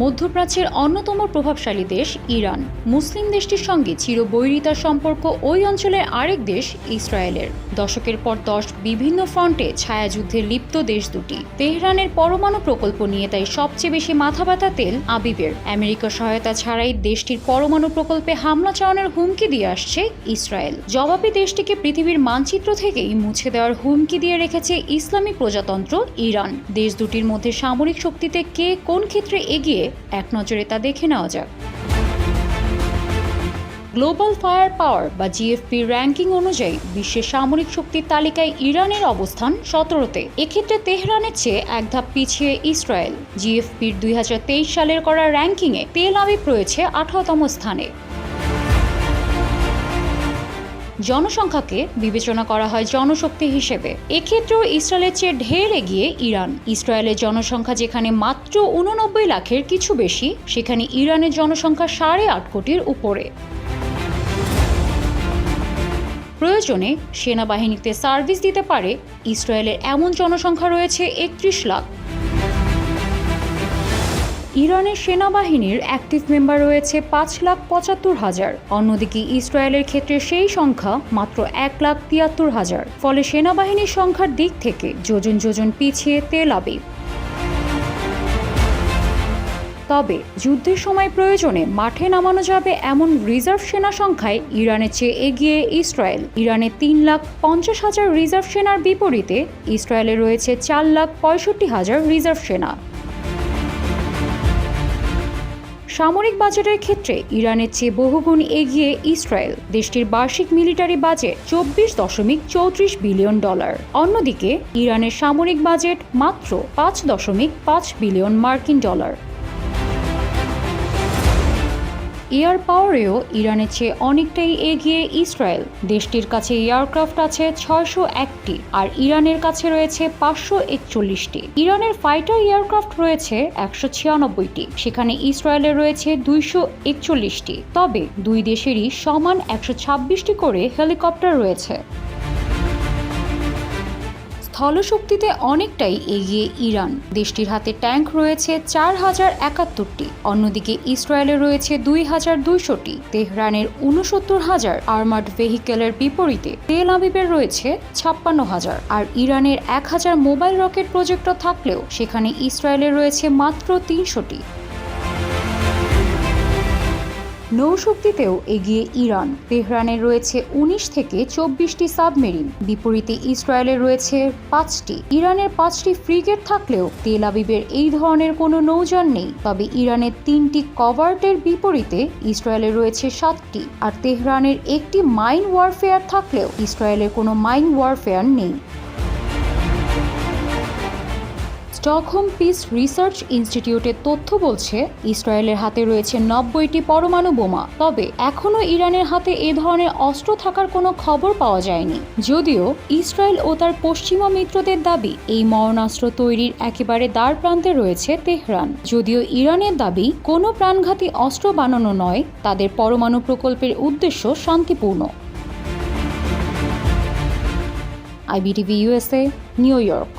মধ্যপ্রাচ্যের অন্যতম প্রভাবশালী দেশ ইরান। মুসলিম দেশটির সঙ্গে চিরবৈরিতার সম্পর্ক ওই অঞ্চলের আরেক দেশ ইসরায়েলের। দশকের পর দশ বিভিন্ন ফ্রন্টে ছায়াযুদ্ধে লিপ্ত দেশ দুটি। তেহরানের পরমাণু প্রকল্প নিয়ে তাই সবচেয়ে বেশি মাথা ব্যথা তেল আবিবের। আমেরিকার সহায়তা ছাড়াই দেশটির পরমাণু প্রকল্পে হামলা চালানোর হুমকি দিয়ে আসছে ইসরায়েল। জবাবে দেশটিকে পৃথিবীর মানচিত্র থেকেই মুছে দেওয়ার হুমকি দিয়ে রেখেছে ইসলামী প্রজাতন্ত্র ইরান। দেশ দুটির মধ্যে সামরিক শক্তিতে কে কোন ক্ষেত্রে এগিয়ে এক নজরে তা দেখে নেওয়া যাক। গ্লোবাল ফায়ার পাওয়ার বা জিএফপি র্যাঙ্কিং অনুযায়ী বিশ্বের সামরিক শক্তির তালিকায় ইরানের অবস্থান সতেরোতে। এক্ষেত্রে তেহরানের চেয়ে এক ধাপ পিছিয়ে ইসরায়েল। জিএফপির দুই হাজার তেইশ সালের করা র্যাঙ্কিংয়ে তেল আবিব রয়েছে আঠারোতম স্থানে। জনসংখ্যাকে বিবেচনা করা হয় জনশক্তি হিসেবে। এক্ষেত্রেও ইসরায়েলের চেয়ে ঢের এগিয়ে ইরান। ইসরায়েলের জনসংখ্যা যেখানে মাত্র উননব্বই লাখের কিছু বেশি, সেখানে ইরানের জনসংখ্যা সাড়ে আট কোটির উপরে। প্রয়োজনে সেনাবাহিনীতে সার্ভিস দিতে পারে, ইসরায়েলের এমন জনসংখ্যা রয়েছে একত্রিশ লাখ। ইরানের সেনাবাহিনীর অ্যাক্টিভ মেম্বার রয়েছে পাঁচ লাখ পঁচাত্তর হাজার। অন্যদিকে ইসরায়েলের ক্ষেত্রে সেই সংখ্যা মাত্র এক লাখ তিয়াত্তর হাজার। ফলে সেনাবাহিনীর সংখ্যার দিক থেকে যোজন যোজন পিছিয়ে তেল আবিব। তবে যুদ্ধের সময় প্রয়োজনে মাঠে নামানো যাবে এমন রিজার্ভ সেনা সংখ্যায় ইরানের চেয়ে এগিয়ে ইসরায়েল। ইরানে তিন লাখ পঞ্চাশ হাজার রিজার্ভ সেনার বিপরীতে ইসরায়েলে রয়েছে চার লাখ পঁয়ষট্টি হাজার রিজার্ভ সেনা। সামরিক বাজেটের ক্ষেত্রে ইরানের চেয়ে বহুগুণ এগিয়ে ইসরায়েল, দেশটির বার্ষিক মিলিটারি বাজেট চব্বিশ দশমিক চৌত্রিশ বিলিয়ন ডলার। অন্যদিকে, ইরানের সামরিক বাজেট মাত্র পাঁচ দশমিক পাঁচ বিলিয়ন মার্কিন ডলার। এয়ার পাওয়ারেও ইরানের চেয়ে অনেকটাই এগিয়ে ইসরায়েল। দেশটির কাছে এয়ারক্রাফট আছে ছয়শো একটি আর ইরানের কাছে রয়েছে পাঁচশো একচল্লিশটি। ইরানের ফাইটার এয়ারক্রাফট রয়েছে একশো ছিয়ানব্বইটি। সেখানে ইসরায়েলের রয়েছে দুইশো একচল্লিশটি। তবে দুই দেশেরই সমান একশো ছাব্বিশটি করে হেলিকপ্টার রয়েছে। স্থলশক্তিতে অনেকটাই এগিয়ে ইরান। দেশটির হাতে ট্যাঙ্ক রয়েছে চার হাজার একাত্তরটি। অন্যদিকে ইসরায়েলে রয়েছে দুই হাজার দুইশোটি। তেহরানের উনসত্তর হাজার আর্মার্ড ভেহিকেলের বিপরীতে তেল আবিবের রয়েছে ছাপ্পান্ন হাজার। আর ইরানের এক হাজার মোবাইল রকেট প্রজেক্টর থাকলেও সেখানে ইসরায়েলের রয়েছে মাত্র তিনশোটি। নৌশক্তিতেও এগিয়ে ইরান। তেহরানের রয়েছে উনিশ থেকে চব্বিশটি সাবমেরিন। বিপরীতে ইসরায়েলের রয়েছে পাঁচটি। ইরানের পাঁচটি ফ্রিগেট থাকলেও তেল আবিবের এই ধরনের কোনো নৌযান নেই। তবে ইরানের তিনটি কভার্টের বিপরীতে ইসরায়েলের রয়েছে সাতটি। আর তেহরানের একটি মাইন ওয়ারফেয়ার থাকলেও ইসরায়েলের কোনো মাইন ওয়ারফেয়ার নেই। স্টকহোম পিস রিসার্চ ইনস্টিটিউটের তথ্য বলছে, ইসরায়েলের হাতে রয়েছে নব্বইটি পরমাণু বোমা। তবে এখনও ইরানের হাতে এ ধরনের অস্ত্র থাকার কোনো খবর পাওয়া যায়নি। যদিও ইসরায়েল ও তার পশ্চিমা মিত্রদের দাবি, এই মরণাস্ত্র তৈরির একেবারে দ্বার প্রান্তে রয়েছে তেহরান। যদিও ইরানের দাবি, কোনো প্রাণঘাতী অস্ত্র বানানো নয়, তাদের পরমাণু প্রকল্পের উদ্দেশ্য শান্তিপূর্ণ। IBTV USA New York.